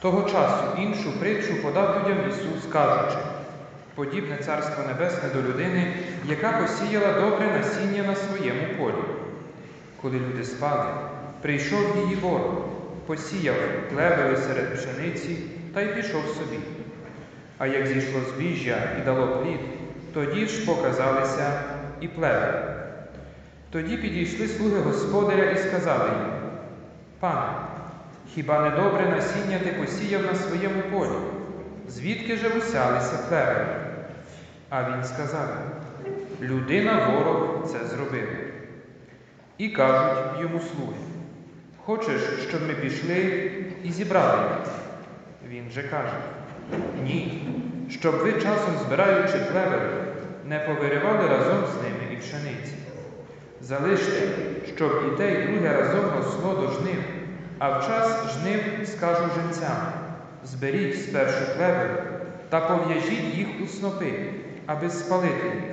Того часу іншу притчу подав людям Ісус, кажучи, подібне Царство Небесне до людини, яка посіяла добре насіння на своєму полі. Коли люди спали, прийшов її ворог, посіяв плевели серед пшениці та й пішов собі. А як зійшло збіжжя і дало плід, тоді ж показалися і плевели. Тоді підійшли слуги господаря і сказали йому, Пане, хіба не добре насіння ти посіяв на своєму полі? Звідки же усялися плевели? А він сказав, людина ворог це зробив. І кажуть йому слуги, хочеш, щоб ми пішли і зібрали їх? Він же каже, ні, щоб ви часом, збираючи плевели, не повиривали разом з ними і пшениці. Залиште, щоб і те, і друге разом росло до жнив, а в час жнив скажу женцям, зберіть спершу плевели та пов'яжіть їх у снопи, аби спалити їх,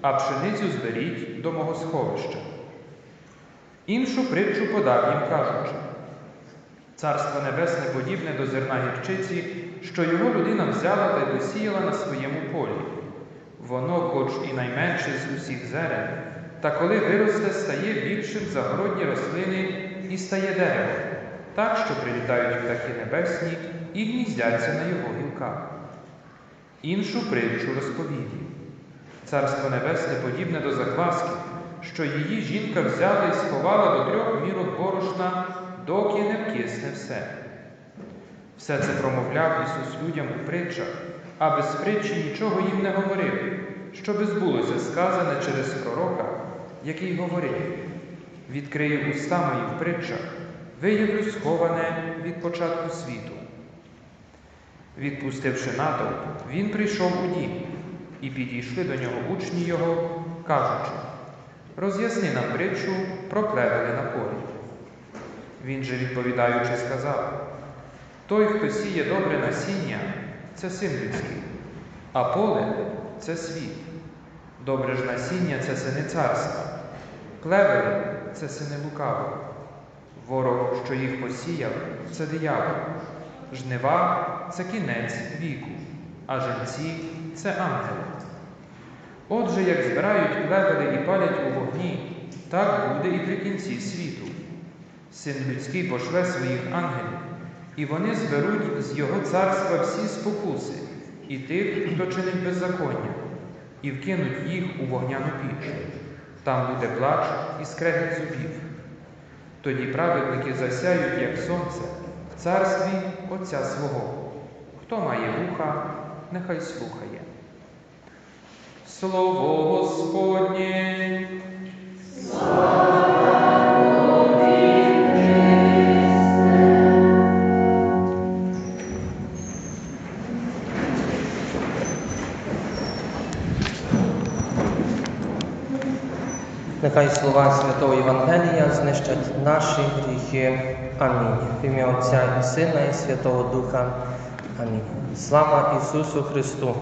а пшеницю зберіть до мого сховища. Іншу притчу подав їм, кажучи, Царство Небесне подібне до зерна гірчиці, що його людина взяла та й посіяла на своєму полі. Воно, хоч і найменше з усіх зерен, та коли виросте, стає більшим за городні рослини і стає деревом, так що прилітають птахи небесні і гніздяться на його гілках. Іншу притчу розповів їм. Царство Небесне подібне до закваски, що її жінка взяла і сховала до трьох мірок борошна, доки не вкисне все. Все це промовляв Ісус людям у притчах, а без притчі нічого їм не говорив, щоби збулося сказане через пророка, який говорив: відкрию уста мої в притчах, виявлю сховане від початку світу. Відпустивши натовп, він прийшов у дім, і підійшли до нього учні його, кажучи: Роз'ясни нам притчу про плевели на полі. Він же, відповідаючи, сказав: Той, хто сіє добре насіння, це син людський, а поле це світ. Добре ж насіння це сини царства, плевели це сини лукавого. Ворог, що їх посіяв, це диявол. Жнива це кінець віку, а женці це ангели. Отже, як збирають плевели і палять у вогні, так буде і при кінці світу. Син людський пошле своїх ангелів, і вони зберуть з його царства всі спокуси і тих, хто чинить беззаконня, і вкинуть їх у вогняну піч. Там буде плач і скрегіт зубів. Тоді праведники засяють, як сонце, в царстві Отця свого. Хто має вуха, нехай слухає. Слово Господнє. Нехай слова Святого Євангелія знищать наші гріхи. Амінь. В ім'я Отця і Сина, і Святого Духа. Амінь. Слава Ісусу Христу.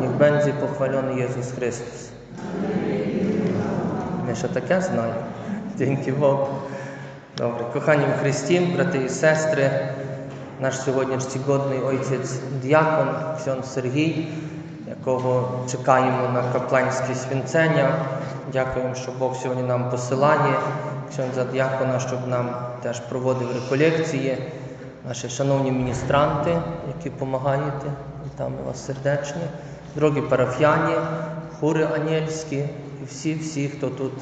Niech będzie pochwalony Jezus Chrystus. Ми ще таке знаємо. Dzięki Богу. Добре, кохані в Христі, брати і сестри, наш сьогоднішній годний отець діакон, ксьон Сергій, якого чекаємо на капланське свінцення. Дякуємо, що Бог сьогодні нам посилає, ксьонза діакона, щоб нам теж проводив реколекції. Наші шановні міністранти, які допомагаєте, вітаємо вас сердечні, дорогі парафіяні, хури ангельські і всі-всі, хто тут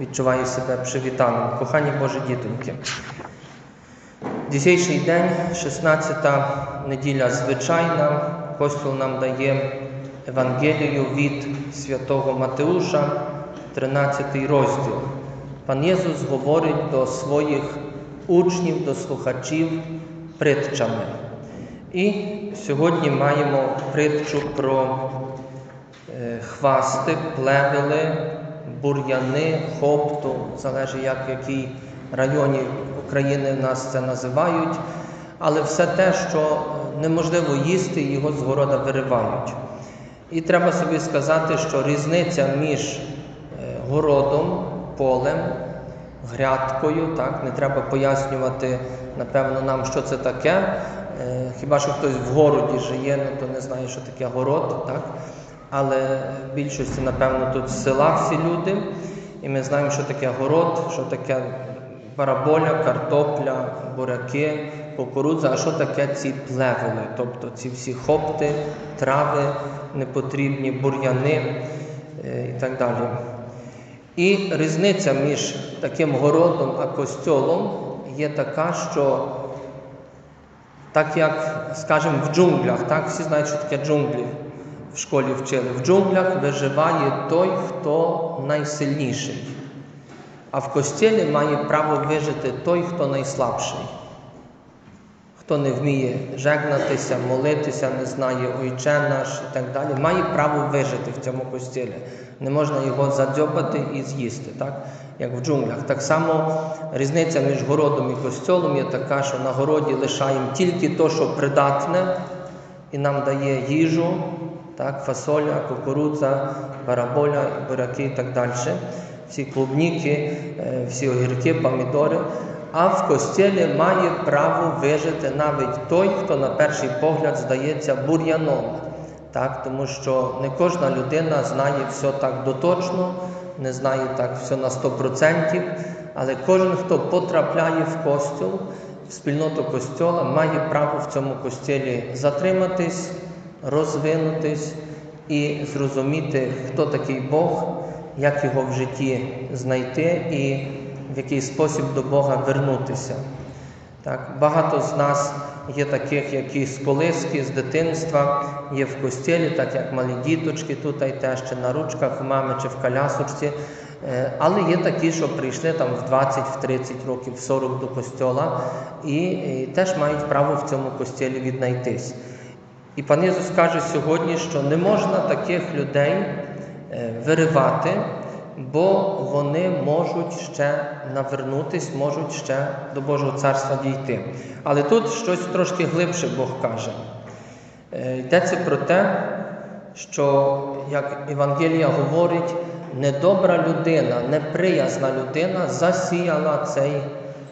відчуває себе привітаним. Кохані Божі дітоньки. Дійсейший день, 16-та неділя звичайна, Костюл нам дає Евангелію від святого Матеуша, 13 розділ. Пан Єсус говорить до своїх учнів, до слухачів притчами. І сьогодні маємо притчу про е, хвасти, плевели, бур'яни, хопту, залежить як в якій районі України нас це називають, але все те, що неможливо їсти, його з города виривають. І треба собі сказати, що різниця між е, городом, полем, грядкою, так, не треба пояснювати, напевно, нам, що це таке. Е, Хіба що хтось в городі живе, ну, то не знає, що таке город, так? але в більшості, напевно, тут з села всі люди, і ми знаємо, що таке город, що таке бараболя, картопля, буряки, кукурудза, а що таке ці плевели, тобто ці всі хопти, трави непотрібні, бур'яни е, і так далі. І різниця між таким городом а костьолом є така, що так як, скажімо, в джунглях, так, всі знають, що таке джунглі в школі вчили. В джунглях виживає той, хто найсильніший. А в костілі має право вижити той, хто найслабший. Хто не вміє жегнатися, молитися, не знає ойче наш і так далі, має право вижити в цьому костілі. Не можна його задзьобати і з'їсти, так? як в джунглях. Так само різниця між городом і костьолом є така, що на городі лишаємо тільки то, що придатне, і нам дає їжу, так, фасоля, кукурудза, бараболя, буряки і так далі. Всі клубніки, е, всі огірки, помідори. А в костілі має право вижити навіть той, хто на перший погляд здається бур'яном. Так, тому що не кожна людина знає все так доточно, не знає так все на 100%, але кожен, хто потрапляє в костюл, в спільноту костьола, має право в цьому костілі затриматись, розвинутись і зрозуміти, хто такий Бог, як його в житті знайти і в який спосіб до Бога вернутися. Так, Багато з нас є таких, які з колиски, з дитинства є в костілі, так як малі діточки тут, і теж чи на ручках у мами, чи в колясочці. Е, Але є такі, що прийшли там в 20, в 30 років, в 40 до костьола, і, і теж мають право в цьому костілі віднайтись. І пан Ісус каже сьогодні, що не можна таких людей е, виривати, бо вони можуть ще навернутись, можуть ще до Божого царства дійти. Але тут щось трошки глибше Бог каже. Е, Йдеться про те, що, як Євангелія говорить, недобра людина, неприязна людина засіяла цей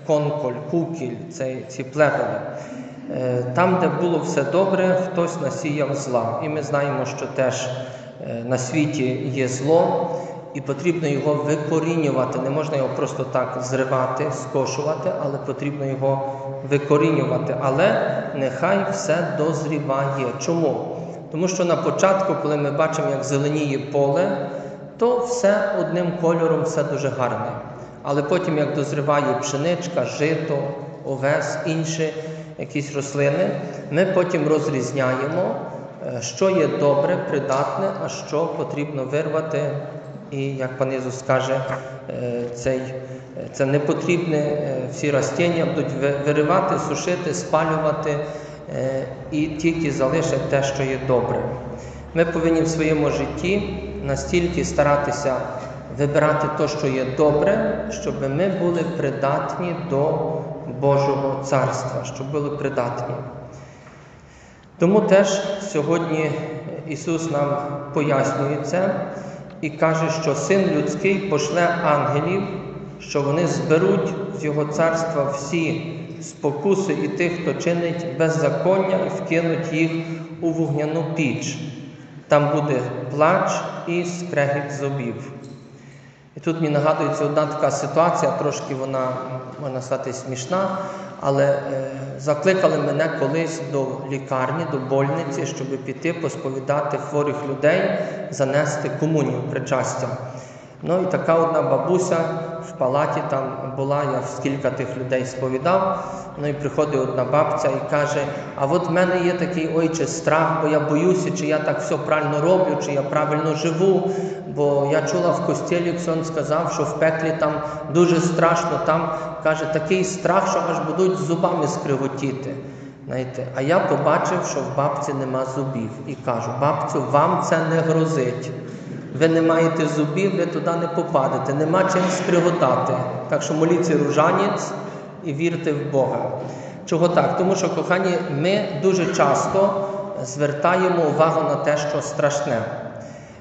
конколь, кукіль, цей, ці плевели. Е, Там, де було все добре, хтось насіяв зла. І ми знаємо, що теж е, на світі є зло, і потрібно його викорінювати. Не можна його просто так зривати, скошувати, але потрібно його викорінювати. Але нехай все дозріває. Чому? Тому що на початку, коли ми бачимо, як зеленіє поле, то все одним кольором, все дуже гарне. Але потім, як дозріває пшеничка, жито, овес, інші якісь рослини, ми потім розрізняємо, е, що є добре, придатне, а що потрібно вирвати. І як пан Ісус каже, е, цей, е, це не потрібне, е, всі растіння будуть виривати, сушити, спалювати і тільки залишать те, що є добре. Ми повинні в своєму житті настільки старатися вибирати те, що є добре, щоб ми були придатні до Божого царства, щоб були придатні. Тому теж сьогодні Ісус нам пояснює це і каже, що Син людський пошле ангелів, що вони зберуть з Його царства всі спокуси і тих, хто чинить беззаконня, і вкинуть їх у вогняну піч. Там буде плач і скрегіт зубів. І тут мені нагадується одна така ситуація, трошки вона, можна сказати, смішна, але е, закликали мене колись до лікарні, до больниці, щоб піти посповідати хворих людей, занести комунію причастя. Ну і така одна бабуся в палаті там була, я скільки тих людей сповідав. Ну і приходить одна бабця і каже: А от в мене є такий ойче страх, бо я боюся, чи я так все правильно роблю, чи я правильно живу. Бо я чула в костілі, Ксон сказав, що в пеклі там дуже страшно, там каже такий страх, що аж будуть зубами скриготіти. Знаєте, а я побачив, що в бабці нема зубів. І кажу, бабцю, вам це не грозить. Ви не маєте зубів, ви туди не попадете, нема чим сприготати. Так що моліться ружанець і вірте в Бога. Чого так? Тому що, кохані, ми дуже часто звертаємо увагу на те, що страшне.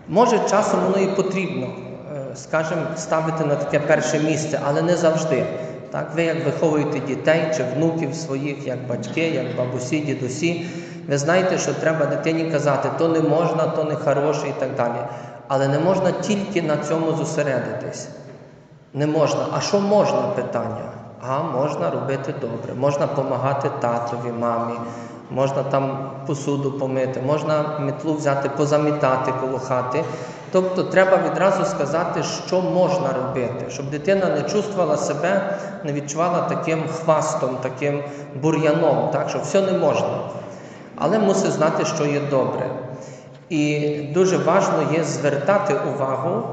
Може, часом воно і потрібно, е, скажімо, ставити на таке перше місце, але не завжди. Так, ви як виховуєте дітей чи внуків своїх, як батьки, як бабусі, дідусі, ви знаєте, що треба дитині казати, то не можна, то не хороше і так далі. Але не можна тільки на цьому зосередитись. Не можна. А що можна питання? А можна робити добре, можна допомагати татові, мамі, можна там посуду помити, можна метлу взяти, позамітати коло хати. Тобто треба відразу сказати, що можна робити, щоб дитина не чувствувала себе, не відчувала таким хвастом, таким бур'яном, так, що все не можна. Але мусить знати, що є добре. І дуже важливо є звертати увагу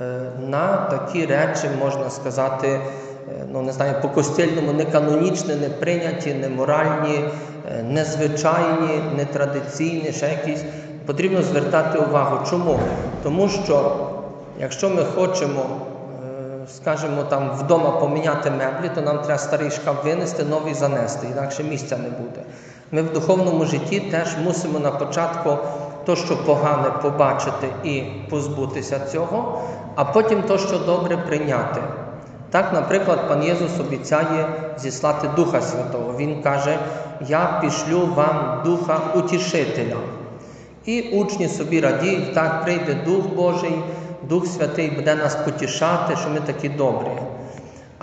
е, на такі речі, можна сказати, е, ну не знаю, по костільному не канонічні, не прийняті, не е, незвичайні, нетрадиційні, ще якісь. Потрібно звертати увагу. Чому? Тому що якщо ми хочемо, скажімо, там вдома поміняти меблі, то нам треба старий шкаф винести, новий занести, інакше місця не буде. Ми в духовному житті теж мусимо на початку то, що погане побачити і позбутися цього, а потім то, що добре прийняти. Так, наприклад, пан Єсус обіцяє зіслати Духа Святого. Він каже: Я пішлю вам Духа Утішителя. І учні собі радіють, так прийде Дух Божий, Дух Святий буде нас потішати, що ми такі добрі.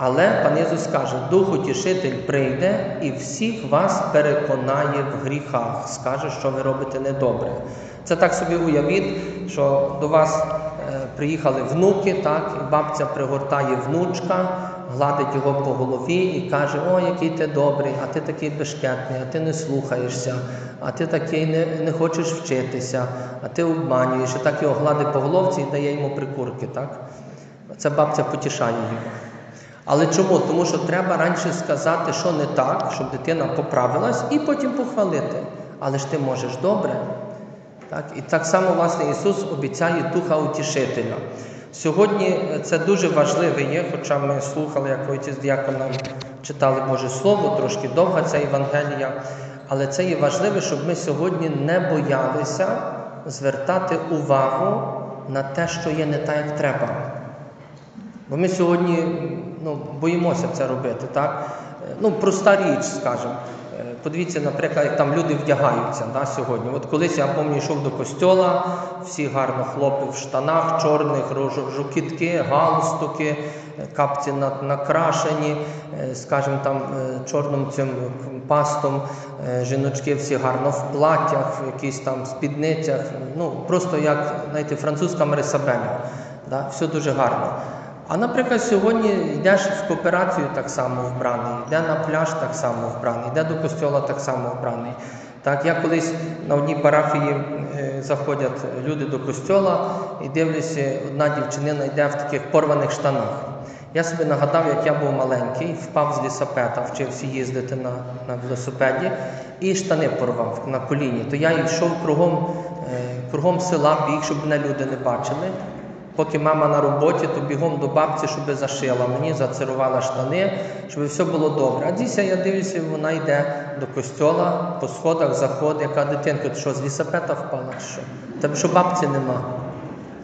Але пан Єсус каже, Дух Утішитель прийде і всіх вас переконає в гріхах, скаже, що ви робите недобре. Це так собі уявіть, що до вас е, приїхали внуки, так, і бабця пригортає внучка, гладить його по голові і каже, о, який ти добрий, а ти такий бешкетний, а ти не слухаєшся, а ти такий не, не хочеш вчитися, а ти обманюєш, і так його гладить по головці і дає йому прикурки. так? Це бабця потішає його. Але чому? Тому що треба раніше сказати, що не так, щоб дитина поправилась, і потім похвалити. Але ж ти можеш добре. Так? І так само, власне, Ісус обіцяє Духа Утішителя. Сьогодні це дуже важливе є, хоча ми слухали, як отець діакон нам читали Боже Слово, трошки довга ця Євангелія, але це є важливе, щоб ми сьогодні не боялися звертати увагу на те, що є не так, як треба. Бо ми сьогодні ну, боїмося це робити, так? Е, Ну, проста річ, скажімо. Е, Подивіться, наприклад, як там люди вдягаються да, сьогодні. От колись я пам'ятаю, йшов до костьола, всі гарно хлопи в штанах чорних, жукітки, галстуки, е, капці на- накрашені, скажімо, там чорним цим пастом, жіночки всі гарно в платтях, в якісь там спідницях. Ну, просто як, знаєте, французька Марисабеля. Да? Все дуже гарно. А наприклад, сьогодні йдеш в кооперацію так само вбраний, йде на пляж так само вбраний, йде до костьола так само вбраний. Так, я колись на одній парафії е, заходять люди до костьола і дивлюся, одна дівчинина йде в таких порваних штанах. Я собі нагадав, як я був маленький, впав з лісопета, вчився їздити на, на велосипеді і штани порвав на коліні. То я йшов кругом, е, кругом села, біг, щоб мене люди не бачили. Поки мама на роботі, то бігом до бабці, щоб зашила мені, зацирувала штани, щоб все було добре. А дійсно я дивлюся, вона йде до костьола, по сходах заходить, яка дитинка, ти що, з лісопета впала що? Тебе що бабці нема?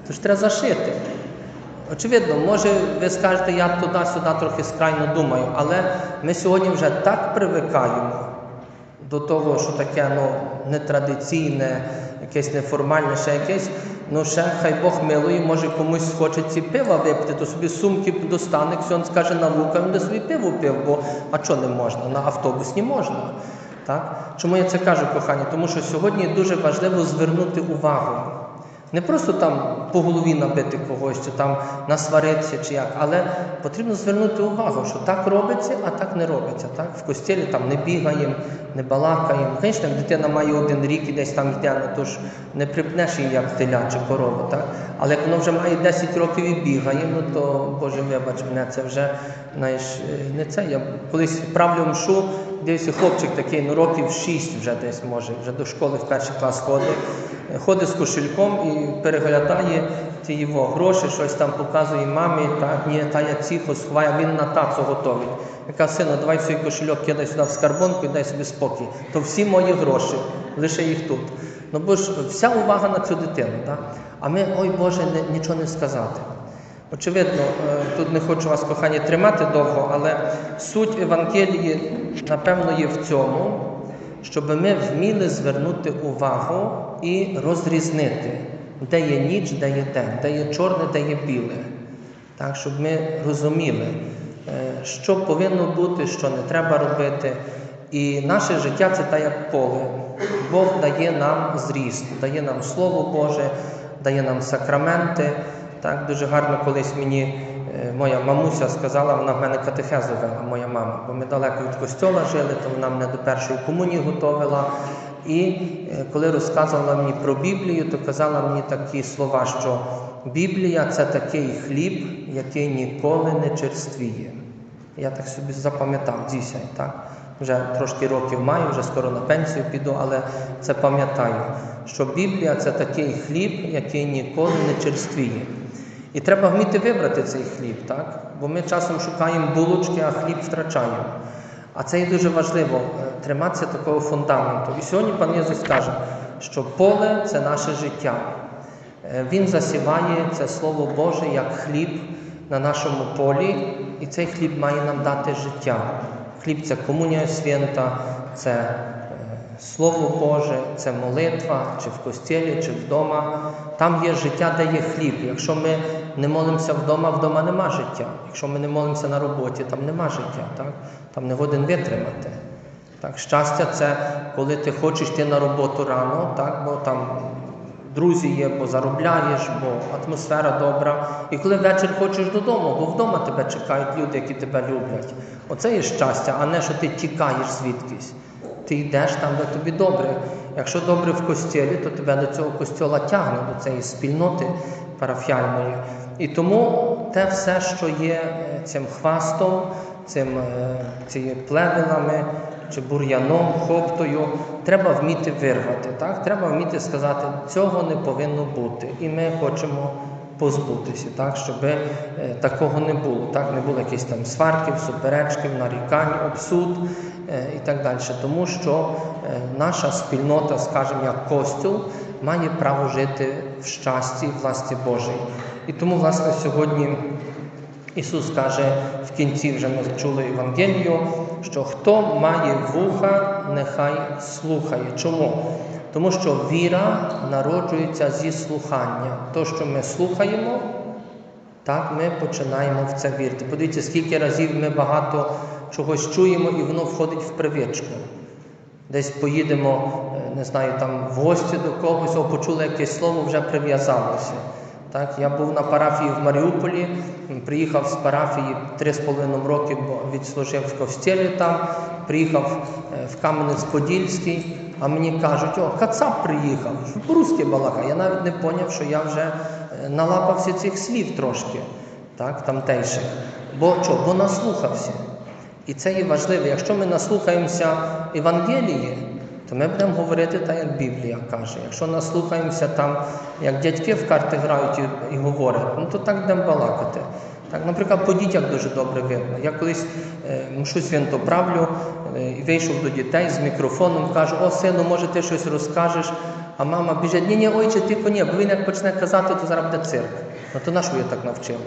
То ж треба зашити. Очевидно, може ви скажете, я туди-сюди трохи скрайно думаю, але ми сьогодні вже так привикаємо до того, що таке ну, нетрадиційне, якесь неформальне, ще якесь. Ну, ще хай Бог милує, може комусь хочеться пива випити, то собі сумки достане, ксьон скаже на лука, він де собі пиво пив, бо а що не можна? На автобусні можна. Так? Чому я це кажу, кохані? Тому що сьогодні дуже важливо звернути увагу Не просто там по голові набити когось, чи там насваритися, чи як, але потрібно звернути увагу, що так робиться, а так не робиться. Так? В костілі там не бігаємо, не балакаємо. Звісно, дитина має один рік і десь там йде, ну то ж не припнеш її як теля чи корову. Так? Але як воно вже має 10 років і бігає, ну то Боже, вибач мене, це вже знаєш, е, не це. Я колись правлю мшу, дивився, хлопчик такий, ну років 6 вже десь може, вже до школи в перший клас ходить. Ходить з кошельком і переглядає ті його гроші, щось там показує мамі, та ні, та я ціхо сховаю, він на тацу готовий. Яка сина, давай свій кошельок кидай сюди в скарбонку і дай собі спокій. То всі мої гроші, лише їх тут. Ну бо ж вся увага на цю дитину. Так? А ми, ой Боже, не, нічого не сказати. Очевидно, е, тут не хочу вас, кохані, тримати довго, але суть Евангелії, напевно, є в цьому, щоб ми вміли звернути увагу і розрізнити, де є ніч, де є день, де є чорне, де є біле. Так, щоб ми розуміли, е, що повинно бути, що не треба робити. І наше життя це та як поле. Бог дає нам зріст, дає нам Слово Боже, дає нам сакраменти. Так, дуже гарно колись мені е, моя мамуся сказала, вона в мене катехезу вела, моя мама, бо ми далеко від костьола жили, то вона мене до першої комунії готувала. І е, коли розказувала мені про Біблію, то казала мені такі слова, що Біблія це такий хліб, який ніколи не черствіє. Я так собі запам'ятав дійсно, так? Вже трошки років маю, вже скоро на пенсію піду, але це пам'ятаю, що Біблія це такий хліб, який ніколи не черствіє. І треба вміти вибрати цей хліб, так? бо ми часом шукаємо булочки, а хліб втрачаємо. А це і дуже важливо е, триматися такого фундаменту. І сьогодні пан Єсус каже, що поле це наше життя. Е, Він засіває це Слово Боже як хліб на нашому полі, і цей хліб має нам дати життя. Хліб це комунія свята, це е, Слово Боже, це молитва, чи в костілі, чи вдома. Там є життя, де є хліб. Якщо ми не молимося вдома, вдома нема життя. Якщо ми не молимося на роботі, там нема життя. Так? Там не годен витримати. Так, щастя це коли ти хочеш йти на роботу рано, так, бо там друзі є, бо заробляєш, бо атмосфера добра. І коли ввечері хочеш додому, бо вдома тебе чекають люди, які тебе люблять. Оце є щастя, а не що ти тікаєш звідкись. Ти йдеш там, де тобі добре. Якщо добре в костілі, то тебе до цього костьола тягне, до цієї спільноти парафіальної. І тому те все, що є е, цим хвастом, цим, е, цією плевелами чи бур'яном, хоптою, треба вміти вирвати. Так? Треба вміти сказати, цього не повинно бути. І ми хочемо позбутися, так? щоб е, такого не було. Так? Не було якихось там сварків, суперечків, нарікань, обсуд і так далі. Тому що наша спільнота, скажімо, як костюл, має право жити в щасті власті Божій. І тому, власне, сьогодні. Ісус каже в кінці, вже ми чули Євангелію, що хто має вуха, нехай слухає. Чому? Тому що віра народжується зі слухання. То, що ми слухаємо, так ми починаємо в це вірити. Подивіться, скільки разів ми багато чогось чуємо і воно входить в привичку. Десь поїдемо, е, не знаю, там в гості до когось, о, почули якесь слово, вже прив'язалося. Так, я був на парафії в Маріуполі, приїхав з парафії 3,5 роки, бо відслужив в Ковстєлі там, приїхав е, в Кам'янець-Подільський, а мені кажуть, о, Кацап приїхав, по-русски. Я навіть не поняв, що я вже е, налапався цих слів трошки, так, тамтейших. Бо що? Бо наслухався. І це є важливо. Якщо ми наслухаємося Євангелії, то ми будемо говорити так, як Біблія каже. Якщо наслухаємося там, як дядьки в карти грають і, говорять, ну то так будемо балакати. Так, наприклад, по дітях дуже добре видно. Я колись е, мушу святоправлю е, і вийшов до дітей з мікрофоном, кажу, о, сину, може ти щось розкажеш. А мама біжить, ні, ні, ойче, тільки ні, бо він як почне казати, то зараз буде цирк. Ну то на що я так навчили?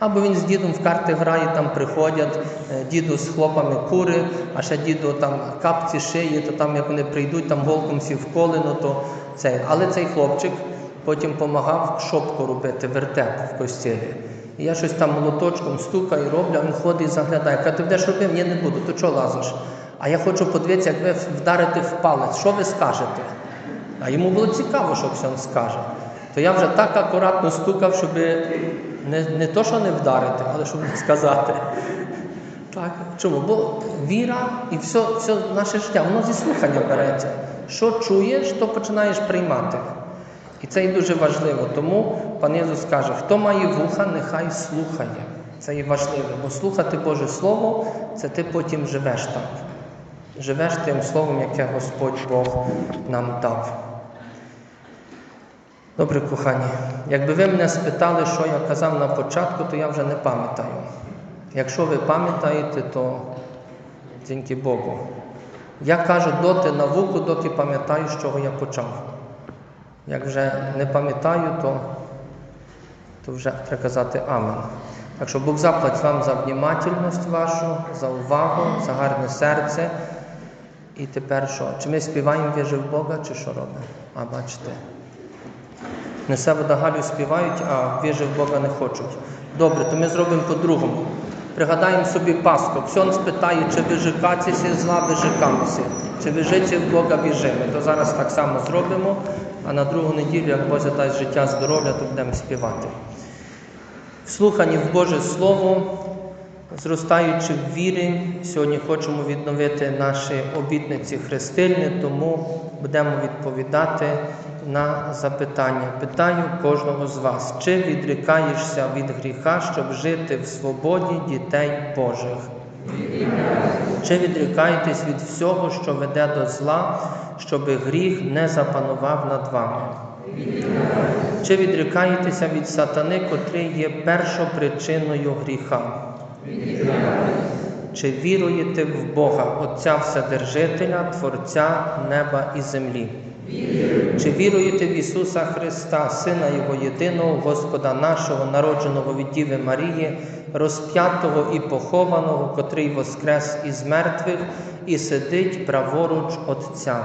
Або він з дідом в карти грає, там приходять, е, діду з хлопами кури, а ще діду там капці шиє, то там як вони прийдуть, там голком всі вколено, то цей. Але цей хлопчик потім допомагав шопку робити, вертеп в костілі. І я щось там молоточком стукаю, роблю, а він ходить і заглядає. Каже, ти будеш робив? Ні, не буду, то чого лазиш? А я хочу подивитися, як ви вдарите в палець, що ви скажете? А йому було цікаво, що Ксьон скаже. То я вже так акуратно стукав, щоб не, не то, що не вдарити, але щоб не сказати. Так, чому? Бо віра і все, все наше життя, воно зі слухання береться. Що чуєш, то починаєш приймати. І це і дуже важливо. Тому пан Ісус каже, хто має вуха, нехай слухає. Це і важливо, бо слухати Боже Слово це ти потім живеш так. Живеш тим словом, яке Господь Бог нам дав. Добре, кохані, якби ви мене спитали, що я казав на початку, то я вже не пам'ятаю. Якщо ви пам'ятаєте, то дякую Богу. Я кажу доти науку, доки пам'ятаю, з чого я почав. Як вже не пам'ятаю, то, то вже треба казати Амен. Так що Бог заплатить вам за внімательність вашу, за увагу, за гарне серце. І тепер що? Чи ми співаємо віжи в Бога, чи що робимо? А бачите. Несе вода Галю співають, а віжи в Бога не хочуть. Добре, то ми зробимо по-другому. Пригадаємо собі Пасху. Ксьон спитає, чи вижикатися зла вижикамося, чи вижиться в Бога біжимо. То зараз так само зробимо, а на другу неділю, як Боже дасть життя здоров'я, то будемо співати. Вслухані в Боже Слово, зростаючи в вірі, сьогодні хочемо відновити наші обітниці хрестильні, тому будемо відповідати на запитання. Питаю кожного з вас, чи відрікаєшся від гріха, щоб жити в свободі дітей Божих? Чи відрікаєтесь від всього, що веде до зла, щоб гріх не запанував над вами? Чи відрікаєтеся від сатани, котрий є першопричиною гріха? Чи віруєте в Бога, Отця Вседержителя, Творця неба і землі? Чи віруєте в Ісуса Христа, Сина Його єдиного, Господа нашого, народженого від Діви Марії, розп'ятого і похованого, котрий воскрес із мертвих і сидить праворуч Отця?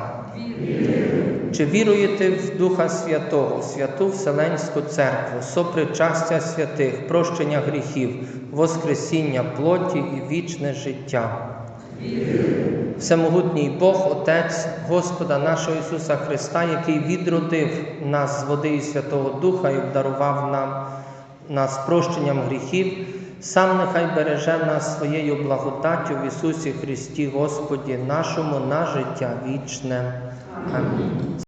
Чи віруєте в Духа Святого, святу Вселенську Церкву, сопричастя святих, прощення гріхів, Воскресіння плоті і вічне життя? Всемогутній Бог, Отець Господа нашого Ісуса Христа, який відродив нас з води і Святого Духа і обдарував нам нас прощенням гріхів, сам нехай береже нас своєю благодаттю в Ісусі Христі, Господі нашому на життя вічне. Амінь.